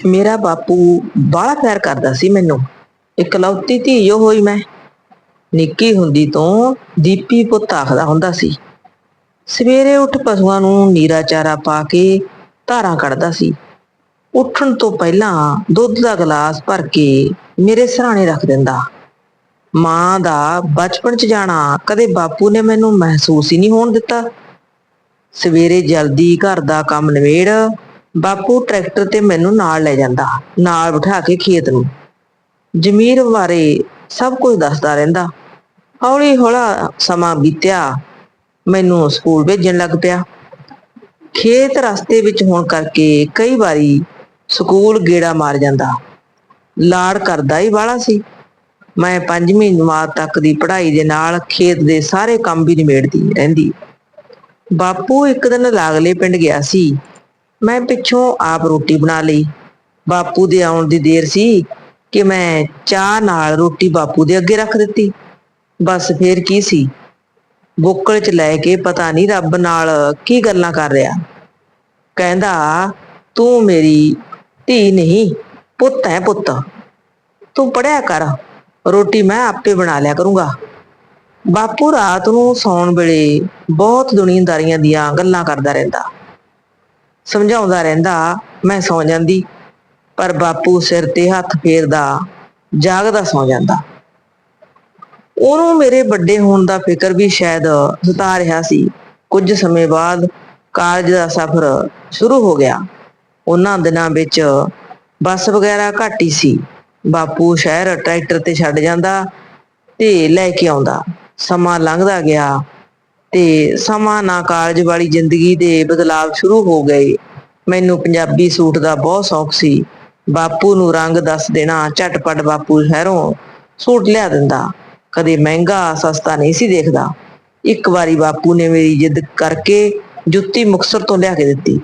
ਮੇਰਾ ਬਾਪੂ ਬਾਹਲਾ ਪਿਆਰ ਕਰਦਾ ਸੀ ਮੈਨੂੰ। ਇਕਲੌਤੀ ਧੀ ਜੋ ਹੋਈ ਮੈਂ। ਨਿੱਕੀ ਹੁੰਦੀ ਤੋਂ ਦੀਪੀ ਪੁੱਤ ਆਖਦਾ ਹੁੰਦਾ ਸੀ। ਸਵੇਰੇ ਉੱਠ ਪਸ਼ੂਆਂ ਨੂੰ ਨੀਰਾ ਚਾਰਾ ਪਾ ਕੇ ਧਾਰਾਂ ਕੱਢਦਾ ਸੀ। ਉੱਠਣ ਤੋਂ ਪਹਿਲਾਂ ਦੁੱਧ ਦਾ ਗਲਾਸ ਭਰ ਕੇ ਮੇਰੇ ਸਰਾਣੇ ਰੱਖ ਦਿੰਦਾ। ਮਾਂ ਦਾ ਬਚਪਨ ਚ ਜਾਣਾ ਕਦੇ ਬਾਪੂ ਨੇ ਮੈਨੂੰ ਮਹਿਸੂਸ ਹੀ ਨਹੀਂ ਹੋਣ ਦਿੱਤਾ। ਸਵੇਰੇ ਜਲਦੀ ਘਰ ਦਾ ਕੰਮ ਨਿਬੇੜ ਬਾਪੂ ਟਰੈਕਟਰ ਤੇ ਮੈਨੂੰ ਨਾਲ ਲੈ ਜਾਂਦਾ, ਨਾਲ ਬਿਠਾ ਕੇ ਖੇਤ ਨੂੰ। ਜ਼ਮੀਰ ਬਾਰੇ ਸਭ ਕੁਝ ਦੱਸਦਾ ਰਹਿੰਦਾ। ਹੌਲੀ ਹੌਲਾ ਸਮਾਂ ਬੀਤਿਆ, ਮੈਨੂੰ ਸਕੂਲ ਭੇਜਣ ਲੱਗ ਪਿਆ। ਖੇਤ ਰਸਤੇ ਵਿੱਚ ਹੋਣ ਕਰਕੇ ਕਈ ਵਾਰੀ ਸਕੂਲ ਗੇੜਾ ਮਾਰ ਜਾਂਦਾ। ਲਾੜ ਕਰਦਾ ਹੀ ਵਾਲਾ ਸੀ। ਮੈਂ ਪੰਜਵੀਂ ਜਮਾਤ ਤੱਕ ਦੀ ਪੜ੍ਹਾਈ ਦੇ ਨਾਲ ਖੇਤ ਦੇ ਸਾਰੇ ਕੰਮ ਵੀ ਨਿਬੇੜਦੀ ਰਹਿੰਦੀ। ਬਾਪੂ ਇੱਕ ਦਿਨ ਲਾਗਲੇ ਪਿੰਡ ਗਿਆ ਸੀ। ਮੈਂ ਪਿੱਛੋਂ ਆਪ ਰੋਟੀ ਬਣਾ ਲਈ। ਬਾਪੂ ਦੇ ਆਉਣ ਦੀ ਦੇਰ ਸੀ ਕਿ ਮੈਂ ਚਾਹ ਨਾਲ ਰੋਟੀ ਬਾਪੂ ਦੇ ਅੱਗੇ ਰੱਖ ਦਿੱਤੀ। ਬਸ ਫੇਰ ਕੀ ਸੀ? ਬੁੱਕਲ ਚ ਲੈ ਕੇ ਪਤਾ ਨਹੀਂ ਰੱਬ ਨਾਲ ਕੀ ਗੱਲਾਂ ਕਰ ਰਿਹਾ। ਕਹਿੰਦਾ, ਤੂੰ ਮੇਰੀ ਧੀ ਨਹੀਂ, ਪੁੱਤ ਹੈ ਪੁੱਤ। ਤੂੰ ਪੜਿਆ ਕਰ। ਰੋਟੀ ਮੈਂ ਆਪੇ ਬਣਾ ਲਿਆ ਕਰੂੰਗਾ। ਬਾਪੂ ਰਾਤ ਨੂੰ ਸੌਣ ਵੇਲੇ ਬਹੁਤ ਦੁਨੀਆਦਾਰੀਆਂ ਦੀਆਂ ਗੱਲਾਂ ਕਰਦਾ ਰਹਿੰਦਾ। ਸਮਝਾਉਂਦਾ ਰਹਿੰਦਾ, ਮੈਂ ਸੌ ਜਾਂਦੀ। ਪਰ ਬਾਪੂ ਸਿਰ ਤੇ ਹੱਥ ਫੇਰਦਾ, ਜਾਗਦਾ ਸੌ ਜਾਂਦਾ। ਉਹਨੂੰ ਮੇਰੇ ਵੱਡੇ ਹੋਣ ਦਾ ਫਿਕਰ ਵੀ ਸ਼ਾਇਦ ਸਤਾ ਰਿਹਾ ਸੀ। ਕੁਝ ਸਮੇਂ ਬਾਅਦ ਕਾਰਜ ਦਾ ਸਫ਼ਰ ਸ਼ੁਰੂ ਹੋ ਗਿਆ। ਉਹਨਾਂ ਦਿਨਾਂ ਵਿੱਚ ਬੱਸ ਵਗੈਰਾ ਘੱਟ ਹੀ ਸੀ। ਬਾਪੂ ਸ਼ਹਿਰ ਟਰੈਕਟਰ ਤੇ ਛੱਡ ਜਾਂਦਾ ਤੇ ਲੈ ਕੇ ਆਉਂਦਾ। ਸਮਾਂ ਲੰਘਦਾ ਗਿਆ। ਤੇ ਸਮਾਂ ਨਾ ਕਾਲਜ ਵਾਲੀ ਜ਼ਿੰਦਗੀ ਦੇ ਬਦਲਾਵ ਸ਼ੁਰੂ ਹੋ ਗਏ। ਮੈਨੂੰ ਪੰਜਾਬੀ ਸੂਟ ਦਾ ਬਹੁਤ ਸ਼ੌਕ ਸੀ। ਬਾਪੂ ਨੂੰ ਰੰਗ ਦੱਸ ਦੇਣਾ, ਝਟਪਟ ਬਾਪੂ ਸ਼ਹਿਰੋਂ ਸੂਟ ਲਿਆ ਦਿੰਦਾ। ਕਦੇ ਮਹਿੰਗਾ, ਸਸਤਾ ਨਹੀਂ ਸੀ ਦੇਖਦਾ। ਇੱਕ ਵਾਰੀ ਬਾਪੂ ਨੇ ਮੇਰੀ ਜਿੱਦ ਕਰਕੇ ਜੁੱਤੀ ਮੁਕਤਸਰ ਤੋਂ ਲਿਆ ਕੇ ਦਿੱਤੀ।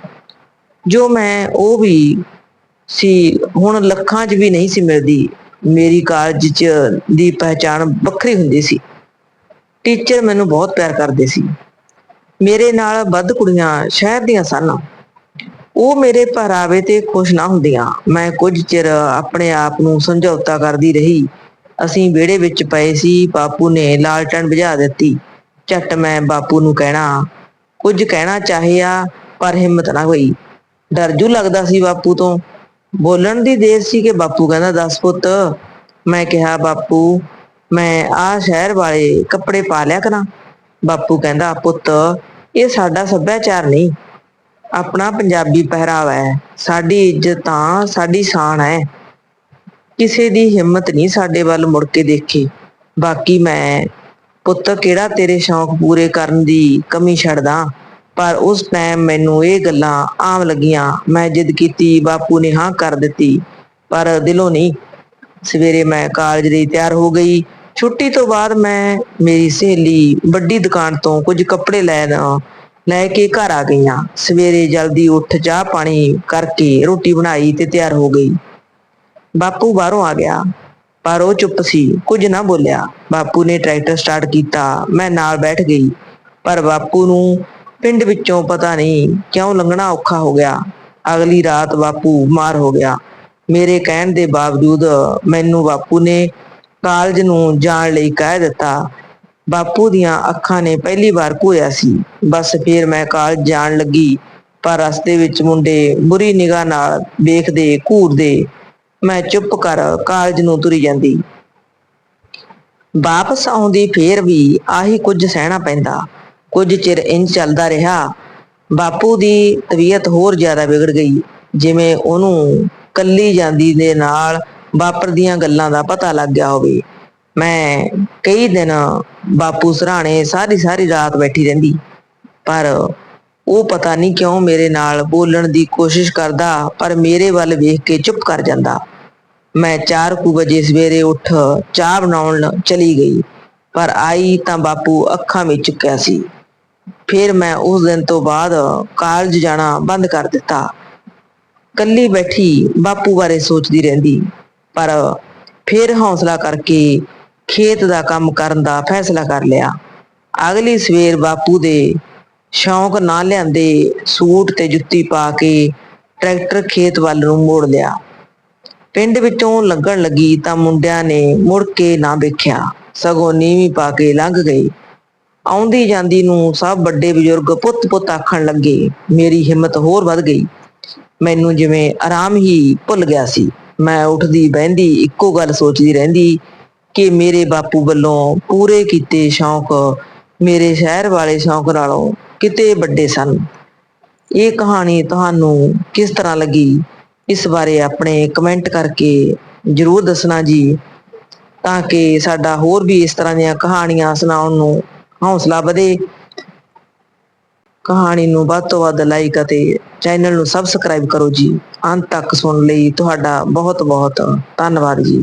ਜੋ ਮੈਂ, ਉਹ ਵੀ ਸੀ, ਹੁਣ ਲੱਖਾਂ 'ਚ ਵੀ ਨਹੀਂ ਸੀ ਮਿਲਦੀ। ਮੇਰੀ ਕਾਲਜ 'ਚ ਦੀ ਪਹਿਚਾਣ ਵੱਖਰੀ ਹੁੰਦੀ ਸੀ। ਟੀਚਰ ਮੈਨੂੰ ਬਹੁਤ ਪਿਆਰ ਕਰਦੇ ਸੀ। ਮੇਰੇ ਨਾਲ ਵੱਧ ਕੁੜੀਆਂ ਸ਼ਹਿਰ ਦੀਆਂ ਸਨ। ਉਹ ਮੇਰੇ ਪਹਿਰਾਵੇ ਤੇ ਖੁਸ਼ ਨਾ ਹੁੰਦੀਆਂ। ਮੈਂ ਕੁਝ ਚਿਰ ਆਪਣੇ ਆਪ ਨੂੰ ਸਮਝੌਤਾ ਕਰਦੀ ਰਹੀ। ਅਸੀਂ ਵਿਹੜੇ ਵਿੱਚ ਪਏ ਸੀ। ਬਾਪੂ ਨੇ ਲਾਲਟਨ ਬੁਝਾ ਦਿੱਤੀ। ਝੱਟ ਮੈਂ ਬਾਪੂ ਨੂੰ ਕਹਿਣਾ, ਕੁਝ ਕਹਿਣਾ ਚਾਹਿਆ, ਪਰ ਹਿੰਮਤ ਨਾ ਹੋਈ। ਡਰ ਜੂ ਲੱਗਦਾ ਸੀ ਬਾਪੂ ਤੋਂ। ਬੋਲਣ ਦੀ ਦੇਰ ਸੀ ਕਿ ਬਾਪੂ ਕਹਿੰਦਾ, ਦੱਸ ਪੁੱਤ। ਮੈਂ ਕਿਹਾ, ਬਾਪੂ ਮੈਂ ਆ ਸ਼ਹਿਰ ਵਾਲੇ ਕੱਪੜੇ ਪਾ ਲਿਆ ਕਰਾਂ। ਬਾਪੂ ਕਹਿੰਦਾ, ਪੁੱਤ, ਇਹ ਸਾਡਾ ਸੱਭਿਆਚਾਰ ਨਹੀਂ। ਆਪਣਾ ਪੰਜਾਬੀ ਪਹਿਰਾਵਾ ਹੈ। ਸਾਡੀ ਇੱਜ਼ਤ ਤਾਂ ਸਾਡੀ ਸ਼ਾਨ ਹੈ। ਕਿਸੇ ਦੀ ਹਿੰਮਤ ਨਹੀਂ ਸਾਡੇ ਵੱਲ ਮੁੜ ਕੇ ਦੇਖੇ। ਬਾਕੀ ਮੈਂ, ਪੁੱਤ, ਕਿਹੜਾ ਤੇਰੇ ਸ਼ੌਂਕ ਪੂਰੇ ਕਰਨ ਦੀ ਕਮੀ ਛੱਡਦਾ? ਪਰ ਉਸ ਟਾਈਮ ਮੈਨੂੰ ਇਹ ਗੱਲਾਂ ਆਮ ਲੱਗੀਆਂ। ਮੈਂ ਜਿੱਦ ਕੀਤੀ, ਬਾਪੂ ਨੇ ਹਾਂ ਕਰ ਦਿੱਤੀ, ਪਰ ਦਿਲੋਂ ਨਹੀਂ। ਸਵੇਰੇ ਮੈਂ ਕਾਲਜ ਲਈ ਤਿਆਰ ਹੋ ਗਈ। ਛੁੱਟੀ ਤੋਂ ਬਾਅਦ ਮੈਂ ਮੇਰੀ ਸਹੇਲੀ ਵੱਡੀ ਦੁਕਾਨ ਤੋਂ ਕੁਝ ਕੱਪੜੇ ਲੈਣ, ਲੈ ਕੇ ਘਰ ਆ ਗਈਆਂ। ਸਵੇਰੇ ਜਲਦੀ ਉੱਠ ਚਾਹ ਪਾਣੀ ਕਰਕੇ ਰੋਟੀ ਬਣਾਈ ਤੇ ਤਿਆਰ ਹੋ ਗਈ। ਬਾਪੂ ਬਾਹਰੋਂ ਆ ਗਿਆ, ਪਰ ਉਹ ਚੁੱਪ ਸੀ, ਕੁਝ ਨਾ ਬੋਲਿਆ। ਬਾਪੂ ਨੇ ਟਰੈਕਟਰ ਸਟਾਰਟ ਕੀਤਾ, ਮੈਂ ਨਾਲ ਬੈਠ ਗਈ, ਪਰ ਬਾਪੂ ਨੂੰ ਪਿੰਡ ਵਿੱਚੋਂ ਪਤਾ ਨਹੀਂ ਕਿਉਂ ਲੰਘਣਾ ਔਖਾ ਹੋ ਗਿਆ। ਅਗਲੀ ਰਾਤ ਬਾਪੂ ਬਿਮਾਰ ਹੋ ਗਿਆ। ਮੇਰੇ ਕਹਿਣ ਦੇ ਬਾਵਜੂਦ ਮੈਨੂੰ ਬਾਪੂ ਨੇ ਕਾਲਜ ਨੂੰ ਜਾਣ ਲਈ ਕਹਿ ਦਿੱਤਾ। ਬਾਪੂ ਦੀਆਂ ਅੱਖਾਂ ਨੇ ਪਹਿਲੀ ਵਾਰ ਘੋਇਆ ਸੀ। ਬਸ ਫਿਰ ਮੈਂ ਕਾਲਜ ਜਾਣ ਲੱਗੀ, ਪਰ ਰਸਤੇ ਵਿੱਚ ਮੁੰਡੇ ਬੁਰੀ ਨਿਗਾਹ ਨਾਲ ਵੇਖਦੇ, ਘੂਰਦੇ ਮੈਂ ਚੁੱਪ ਕਰ ਕਾਲਜ ਨੂੰ ਤੁਰੀ ਜਾਂਦੀ। ਵਾਪਸ ਆਉਂਦੀ ਫੇਰ ਵੀ ਆਹੀ ਕੁਝ ਸਹਿਣਾ ਪੈਂਦਾ। ਕੁਝ ਚਿਰ ਇੰਜ ਚੱਲਦਾ ਰਿਹਾ। ਬਾਪੂ ਦੀ ਤਬੀਅਤ ਹੋਰ ਜ਼ਿਆਦਾ ਵਿਗੜ ਗਈ, ਜਿਵੇਂ ਉਹਨੂੰ ਕੱਲੀ ਜਾਂਦੀ ਦੇ ਨਾਲ ਵਾਪਰਦੀਆਂ ਗੱਲਾਂ ਦਾ ਪਤਾ ਲੱਗ ਗਿਆ ਹੋਵੇ। ਮੈਂ ਕਈ ਦਿਨ ਬਾਪੂ ਸਰਾਣੇ ਸਾਰੀ ਸਾਰੀ ਰਾਤ ਬੈਠੀ ਰਹਿੰਦੀ, ਪਰ ਉਹ ਪਤਾ ਨਹੀਂ ਕਿਉਂ ਮੇਰੇ ਨਾਲ ਬੋਲਣ ਦੀ ਕੋਸ਼ਿਸ਼ ਕਰਦਾ, ਪਰ ਮੇਰੇ ਵੱਲ ਵੇਖ ਕੇ ਚੁੱਪ ਕਰ ਜਾਂਦਾ। ਮੈਂ 4 ਕੁ ਵਜੇ ਸਵੇਰੇ ਉੱਠ ਚਾਹ ਬਣਾਉਣ ਚਲੀ ਗਈ, ਪਰ ਆਈ ਤਾਂ ਬਾਪੂ ਅੱਖਾਂ ਵਿੱਚ ਚੁੱਕਿਆ ਸੀ। ਫਿਰ ਮੈਂ ਉਸ ਦਿਨ ਤੋਂ ਬਾਅਦ ਕਾਲਜ ਜਾਣਾ ਬੰਦ ਕਰ ਦਿੱਤਾ। ਕੱਲੀ ਬੈਠੀ ਬਾਪੂ ਬਾਰੇ ਸੋਚਦੀ ਰਹਿੰਦੀ। ਪਰ ਫਿਰ ਹੌਸਲਾ ਕਰਕੇ ਖੇਤ ਦਾ ਕੰਮ ਕਰਨ ਦਾ ਫੈਸਲਾ ਕਰ ਲਿਆ। ਅਗਲੀ ਸਵੇਰ ਬਾਪੂ ਦੇ ਸ਼ੌਂਕ ਨਾ ਲਿਆਂਦੇ ਸੂਟ ਤੇ ਜੁੱਤੀ ਪਾ ਕੇ ਟਰੈਕਟਰ ਖੇਤ ਵੱਲ ਨੂੰ ਮੋੜ ਲਿਆ। ਪਿੰਡ ਵਿੱਚੋਂ ਲੱਗਣ ਲੱਗੀ ਤਾਂ ਮੁੰਡਿਆਂ ਨੇ ਮੁੜ ਕੇ ਨਾ ਵੇਖਿਆ। ਸਗੋਂ ਨੀਵੀਂ ਪਾ ਕੇ ਲੰਘ ਗਏ ਆਉਂਦੀ ਜਾਂਦੀ ਨੂੰ ਸਭ ਵੱਡੇ ਬਜ਼ੁਰਗ ਪੁੱਤ ਪੁੱਤ ਆਖਣ ਲੱਗੇ, ਮੇਰੀ ਹਿੰਮਤ ਹੋਰ ਵੱਧ ਗਈ। ਮੈਨੂੰ ਜਿਵੇਂ ਆਰਾਮ ਹੀ ਭੁੱਲ ਗਿਆ ਸੀ। ਮੈਂ ਉੱਠਦੀ ਬਹਿੰਦੀ, ਇੱਕੋ ਗੱਲ ਸੋਚਦੀ ਰਹਿੰਦੀ ਕਿ ਮੇਰੇ ਬਾਪੂ ਵੱਲੋਂ ਪੂਰੇ ਕੀਤੇ ਸ਼ੌਂਕ ਮੇਰੇ ਸ਼ਹਿਰ ਵਾਲੇ ਸ਼ੌਂਕ ਨਾਲੋਂ ਕਿਤੇ ਵੱਡੇ ਸਨ। ਇਹ ਕਹਾਣੀ ਤੁਹਾਨੂੰ ਕਿਸ ਤਰ੍ਹਾਂ ਲੱਗੀ? ਇਸ ਬਾਰੇ ਆਪਣੇ ਕਮੈਂਟ ਕਰਕੇ ਜਰੂਰ ਦੱਸਣਾ ਜੀ, ਤਾਂ ਕਿ ਸਾਡਾ ਹੋਰ ਵੀ ਇਸ ਤਰ੍ਹਾਂ ਦੀਆਂ ਕਹਾਣੀਆਂ ਸੁਣਾਉਣ ਨੂੰ ਹੌਸਲਾ ਵਧੇ। ਕਹਾਣੀ ਨੂੰ ਵੱਧ ਤੋਂ ਵੱਧ ਲਾਈਕ ਅਤੇ ਚੈਨਲ ਨੂੰ ਸਬਸਕ੍ਰਾਈਬ ਕਰੋ ਜੀ। ਅੰਤ ਤੱਕ ਸੁਣ ਲਈ ਤੁਹਾਡਾ ਬਹੁਤ ਬਹੁਤ ਧੰਨਵਾਦ ਜੀ।